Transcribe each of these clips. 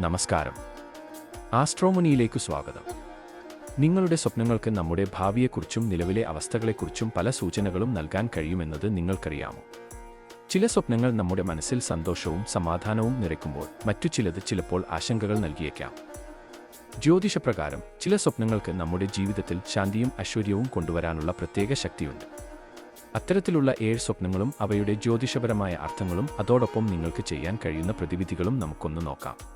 നമസ്കാരം. ആസ്ട്രോമണിയിലേക്ക് സ്വാഗതം. നിങ്ങളുടെ സ്വപ്നങ്ങൾക്ക് നമ്മുടെ ഭാവിയെക്കുറിച്ചും നിലവിലെ അവസ്ഥകളെക്കുറിച്ചും പല സൂചനകളും നൽകാൻ കഴിയുമെന്നത് നിങ്ങൾക്കറിയാമോ? ചില സ്വപ്നങ്ങൾ നമ്മുടെ മനസ്സിൽ സന്തോഷവും സമാധാനവും നിറയ്ക്കുമ്പോൾ മറ്റു ചിലത് ചിലപ്പോൾ ആശങ്കകൾ നൽകിയേക്കാം. ജ്യോതിഷപ്രകാരം ചില സ്വപ്നങ്ങൾക്ക് നമ്മുടെ ജീവിതത്തിൽ ശാന്തിയും ഐശ്വര്യവും കൊണ്ടുവരാനുള്ള പ്രത്യേക ശക്തിയുണ്ട്. അത്തരത്തിലുള്ള ഏഴ് സ്വപ്നങ്ങളും അവയുടെ ജ്യോതിഷപരമായ അർത്ഥങ്ങളും അതോടൊപ്പം നിങ്ങൾക്ക് ചെയ്യാൻ കഴിയുന്ന പ്രതിവിധികളും നമുക്കൊന്ന് നോക്കാം.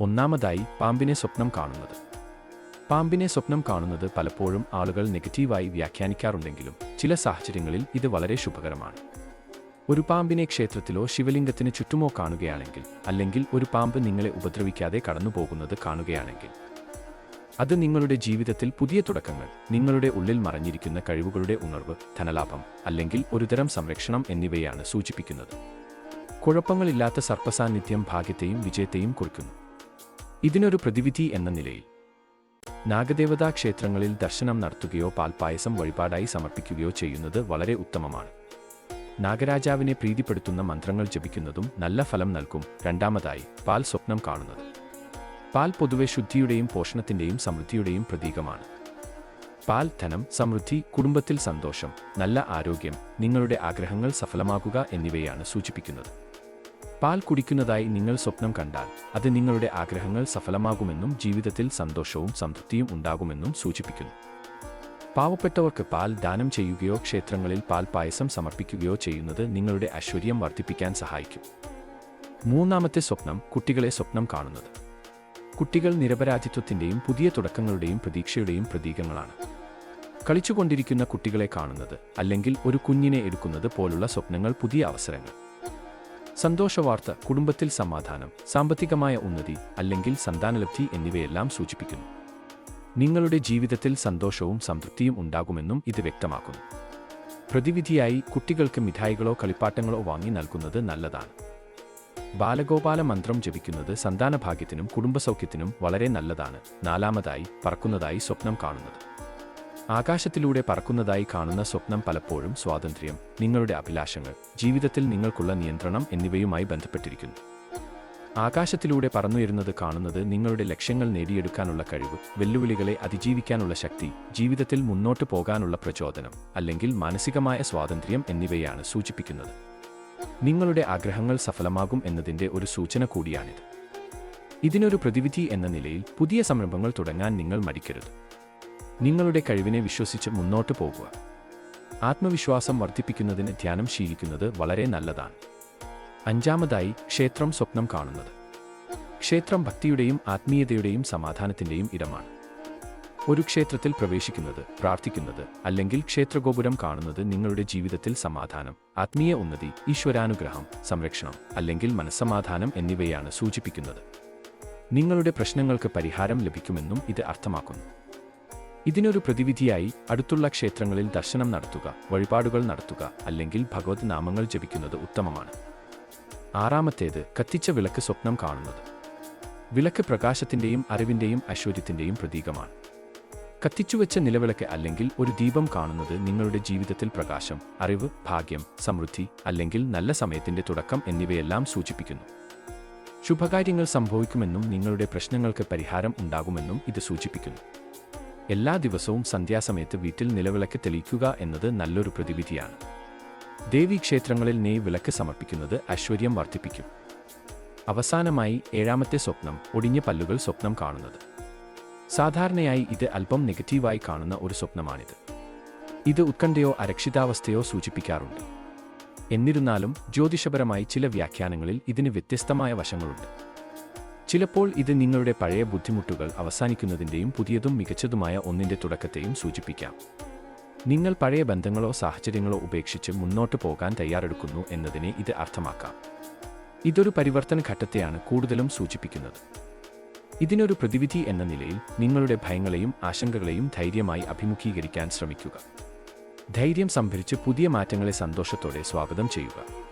ഒന്നാമതായി പാമ്പിനെ സ്വപ്നം കാണുന്നത്. പാമ്പിനെ സ്വപ്നം കാണുന്നത് പലപ്പോഴും ആളുകൾ നെഗറ്റീവായി വ്യാഖ്യാനിക്കാറുണ്ടെങ്കിലും ചില സാഹചര്യങ്ങളിൽ ഇത് വളരെ ശുഭകരമാണ്. ഒരു പാമ്പിനെ ക്ഷേത്രത്തിലോ ശിവലിംഗത്തിന് ചുറ്റുമോ കാണുകയാണെങ്കിൽ അല്ലെങ്കിൽ ഒരു പാമ്പ് നിങ്ങളെ ഉപദ്രവിക്കാതെ കടന്നുപോകുന്നത് കാണുകയാണെങ്കിൽ അത് നിങ്ങളുടെ ജീവിതത്തിൽ പുതിയ തുടക്കങ്ങൾ നിങ്ങളുടെ ഉള്ളിൽ മറഞ്ഞിരിക്കുന്ന കഴിവുകളുടെ ഉണർവ് ധനലാഭം അല്ലെങ്കിൽ ഒരുതരം സംരക്ഷണം എന്നിവയാണ് സൂചിപ്പിക്കുന്നത്. കുഴപ്പങ്ങളില്ലാത്ത സർപ്പസാന്നിധ്യം ഭാഗ്യത്തെയും വിജയത്തെയും കുറിക്കുന്നു. ഇതിനൊരു പ്രതിവിധി എന്ന നിലയിൽ നാഗദേവതാ ക്ഷേത്രങ്ങളിൽ ദർശനം നടത്തുകയോ പാൽപ്പായസം വഴിപാടായി സമർപ്പിക്കുകയോ ചെയ്യുന്നത് വളരെ ഉത്തമമാണ്. നാഗരാജാവിനെ പ്രീതിപ്പെടുത്തുന്ന മന്ത്രങ്ങൾ ജപിക്കുന്നതും നല്ല ഫലം നൽകും രണ്ടാമതായി പാൽ സ്വപ്നം കാണുന്നത്. പാൽ പൊതുവെ ശുദ്ധിയുടെയും പോഷണത്തിന്റെയും സമൃദ്ധിയുടെയും പ്രതീകമാണ്. പാൽ ധനം സമൃദ്ധി കുടുംബത്തിൽ സന്തോഷം നല്ല ആരോഗ്യം നിങ്ങളുടെ ആഗ്രഹങ്ങൾ സഫലമാകുക എന്നിവയാണ് സൂചിപ്പിക്കുന്നത്. പാൽ കുടിക്കുന്നതായി നിങ്ങൾ സ്വപ്നം കണ്ടാൽ അത് നിങ്ങളുടെ ആഗ്രഹങ്ങൾ സഫലമാകുമെന്നും ജീവിതത്തിൽ സന്തോഷവും സംതൃപ്തിയും ഉണ്ടാകുമെന്നും സൂചിപ്പിക്കുന്നു. പാവപ്പെട്ടവർക്ക് പാൽ ദാനം ചെയ്യുകയോ ക്ഷേത്രങ്ങളിൽ പാൽ പായസം സമർപ്പിക്കുകയോ ചെയ്യുന്നത് നിങ്ങളുടെ ഐശ്വര്യം വർദ്ധിപ്പിക്കാൻ സഹായിക്കും. മൂന്നാമത്തെ സ്വപ്നം കുട്ടികളെ സ്വപ്നം കാണുന്നത്. കുട്ടികൾ നിരപരാധിത്വത്തിന്റെയും പുതിയ തുടക്കങ്ങളുടെയും പ്രതീക്ഷയുടെയും പ്രതീകങ്ങളാണ്. കളിച്ചുകൊണ്ടിരിക്കുന്ന കുട്ടികളെ കാണുന്നത് അല്ലെങ്കിൽ ഒരു കുഞ്ഞിനെ എടുക്കുന്നത് പോലുള്ള സ്വപ്നങ്ങൾ പുതിയ അവസരങ്ങൾ. സന്തോഷവാർത്ത കുടുംബത്തിൽ സമാധാനം സാമ്പത്തികമായ ഉന്നതി അല്ലെങ്കിൽ സന്താനലബ്ധി എന്നിവയെല്ലാം സൂചിപ്പിക്കുന്നു. നിങ്ങളുടെ ജീവിതത്തിൽ സന്തോഷവും സംതൃപ്തിയും ഉണ്ടാകുമെന്നും ഇത് വ്യക്തമാക്കുന്നു. പ്രതിവിധിയായി കുട്ടികൾക്ക് മിഠായികളോ കളിപ്പാട്ടങ്ങളോ വാങ്ങി നൽകുന്നത് നല്ലതാണ്. ബാലഗോപാല മന്ത്രം ജപിക്കുന്നത് സന്താനഭാഗ്യത്തിനും കുടുംബസൗഖ്യത്തിനും വളരെ നല്ലതാണ് നാലാമതായി പറക്കുന്നതായി സ്വപ്നം കാണുന്നത്. ആകാശത്തിലൂടെ പറക്കുന്നതായി കാണുന്ന സ്വപ്നം പലപ്പോഴും സ്വാതന്ത്ര്യം നിങ്ങളുടെ അഭിലാഷങ്ങൾ ജീവിതത്തിൽ നിങ്ങൾക്കുള്ള നിയന്ത്രണം എന്നിവയുമായി ബന്ധപ്പെട്ടിരിക്കുന്നു. ആകാശത്തിലൂടെ പറന്നുയരുന്നത് കാണുന്നത് നിങ്ങളുടെ ലക്ഷ്യങ്ങൾ നേടിയെടുക്കാനുള്ള കഴിവ് വെല്ലുവിളികളെ അതിജീവിക്കാനുള്ള ശക്തി ജീവിതത്തിൽ മുന്നോട്ട് പോകാനുള്ള പ്രചോദനം അല്ലെങ്കിൽ മാനസികമായ സ്വാതന്ത്ര്യം എന്നിവയാണ് സൂചിപ്പിക്കുന്നത്. നിങ്ങളുടെ ആഗ്രഹങ്ങൾ സഫലമാകും എന്നതിന്റെ ഒരു സൂചന കൂടിയാണിത്. ഇതിനൊരു പ്രതിവിധി എന്ന നിലയിൽ പുതിയ സംരംഭങ്ങൾ തുടങ്ങാൻ നിങ്ങൾ മടിക്കരുത്. നിങ്ങളുടെ കഴിവിനെ വിശ്വസിച്ച് മുന്നോട്ട് പോകുക. ആത്മവിശ്വാസം വർദ്ധിപ്പിക്കുന്നതിന് ധ്യാനം ശീലിക്കുന്നത് വളരെ നല്ലതാണ്. അഞ്ചാമതായി ക്ഷേത്രം സ്വപ്നം കാണുന്നത്. ക്ഷേത്രം ഭക്തിയുടെയും ആത്മീയതയുടെയും സമാധാനത്തിന്റെയും ഇടമാണ്. ഒരു ക്ഷേത്രത്തിൽ പ്രവേശിക്കുന്നത് പ്രാർത്ഥിക്കുന്നത് അല്ലെങ്കിൽ ക്ഷേത്രഗോപുരം കാണുന്നത് നിങ്ങളുടെ ജീവിതത്തിൽ സമാധാനം ആത്മീയ ഉന്നതി ഈശ്വരാനുഗ്രഹം സംരക്ഷണം അല്ലെങ്കിൽ മനസ്സമാധാനം എന്നിവയാണ് സൂചിപ്പിക്കുന്നത്. നിങ്ങളുടെ പ്രശ്നങ്ങൾക്ക് പരിഹാരം ലഭിക്കുമെന്നും ഇത് അർത്ഥമാക്കുന്നു. ഇതിനൊരു പ്രതിവിധിയായി അടുത്തുള്ള ക്ഷേത്രങ്ങളിൽ ദർശനം നടത്തുക വഴിപാടുകൾ നടത്തുക അല്ലെങ്കിൽ ഭഗവത് നാമങ്ങൾ ജപിക്കുന്നത് ഉത്തമമാണ്. ആറാമത്തേത് കത്തിച്ച വിളക്ക് സ്വപ്നം കാണുന്നത്. വിളക്ക് പ്രകാശത്തിന്റെയും അറിവിന്റെയും ഐശ്വര്യത്തിന്റെയും പ്രതീകമാണ്. കത്തിച്ചുവെച്ച നിലവിളക്ക് അല്ലെങ്കിൽ ഒരു ദീപം കാണുന്നത് നിങ്ങളുടെ ജീവിതത്തിൽ പ്രകാശം അറിവ് ഭാഗ്യം സമൃദ്ധി അല്ലെങ്കിൽ നല്ല സമയത്തിന്റെ തുടക്കം എന്നിവയെല്ലാം സൂചിപ്പിക്കുന്നു. ശുഭകാര്യങ്ങൾ സംഭവിക്കുമെന്നും നിങ്ങളുടെ പ്രശ്നങ്ങൾക്ക് പരിഹാരം ഉണ്ടാകുമെന്നും ഇത് സൂചിപ്പിക്കുന്നു. എല്ലാ ദിവസവും സന്ധ്യാസമയത്ത് വീട്ടിൽ നിലവിളക്ക് തെളിയിക്കുക എന്നത് നല്ലൊരു പ്രതിവിധിയാണ്. ദേവീക്ഷേത്രങ്ങളിൽ നെയ് വിളക്ക് സമർപ്പിക്കുന്നത് ഐശ്വര്യം വർദ്ധിപ്പിക്കും. അവസാനമായി ഏഴാമത്തെ സ്വപ്നം ഒടിഞ്ഞ പല്ലുകൾ സ്വപ്നം കാണുന്നത്. സാധാരണയായി ഇത് അല്പം നെഗറ്റീവായി കാണുന്ന ഒരു സ്വപ്നമാണിത്. ഇത് ഉത്കണ്ഠയോ അരക്ഷിതാവസ്ഥയോ സൂചിപ്പിക്കാറുണ്ട്. എന്നിരുന്നാലും ജ്യോതിഷപരമായി ചില വ്യാഖ്യാനങ്ങളിൽ ഇതിന് വ്യത്യസ്തമായ വശങ്ങളുണ്ട്. ചിലപ്പോൾ ഇത് നിങ്ങളുടെ പഴയ ബുദ്ധിമുട്ടുകൾ അവസാനിക്കുന്നതിന്റെയും പുതിയതും മികച്ചതുമായ ഒന്നിന്റെ തുടക്കത്തെയും സൂചിപ്പിക്കാം. നിങ്ങൾ പഴയ ബന്ധങ്ങളോ സാഹചര്യങ്ങളോ ഉപേക്ഷിച്ച് മുന്നോട്ട് പോകാൻ തയ്യാറെടുക്കുന്നു എന്നതിനെ ഇത് അർത്ഥമാക്കാം. ഇതൊരു പരിവർത്തന ഘട്ടത്തെയാണ് കൂടുതലും സൂചിപ്പിക്കുന്നത്. ഇതിനൊരു പ്രതിവിധി എന്ന നിലയിൽ നിങ്ങളുടെ ഭയങ്ങളെയും ആശങ്കകളെയും ധൈര്യമായി അഭിമുഖീകരിക്കാൻ ശ്രമിക്കുക. ധൈര്യം സംഭരിച്ച് പുതിയ മാറ്റങ്ങളെ സന്തോഷത്തോടെ സ്വാഗതം ചെയ്യുക.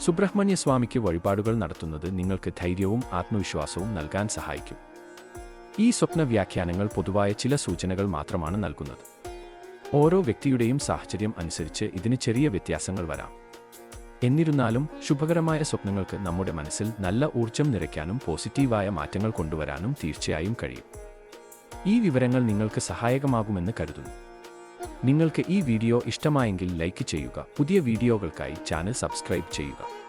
സുബ്രഹ്മണ്യ സ്വാമിക്ക് വഴിപാടുകൾ നടത്തുന്നത് നിങ്ങൾക്ക് ധൈര്യവും ആത്മവിശ്വാസവും നൽകാൻ സഹായിക്കും. ഈ സ്വപ്ന വ്യാഖ്യാനങ്ങൾ പൊതുവായ ചില സൂചനകൾ മാത്രമാണ് നൽകുന്നത്. ഓരോ വ്യക്തിയുടെയും സാഹചര്യം അനുസരിച്ച് ഇതിന് ചെറിയ വ്യത്യാസങ്ങൾ വരാം. എന്നിരുന്നാലും ശുഭകരമായ സ്വപ്നങ്ങൾക്ക് നമ്മുടെ മനസ്സിൽ നല്ല ഊർജം നിറയ്ക്കാനും പോസിറ്റീവായ മാറ്റങ്ങൾ കൊണ്ടുവരാനും തീർച്ചയായും കഴിയും. ഈ വിവരങ്ങൾ നിങ്ങൾക്ക് സഹായകമാകുമെന്ന് കരുതുന്നു. നിങ്ങൾക്ക് ഈ വീഡിയോ ഇഷ്ടമായെങ്കിൽ ലൈക്ക് ചെയ്യുക. പുതിയ വീഡിയോകൾക്കായി ചാനൽ സബ്സ്ക്രൈബ് ചെയ്യുക.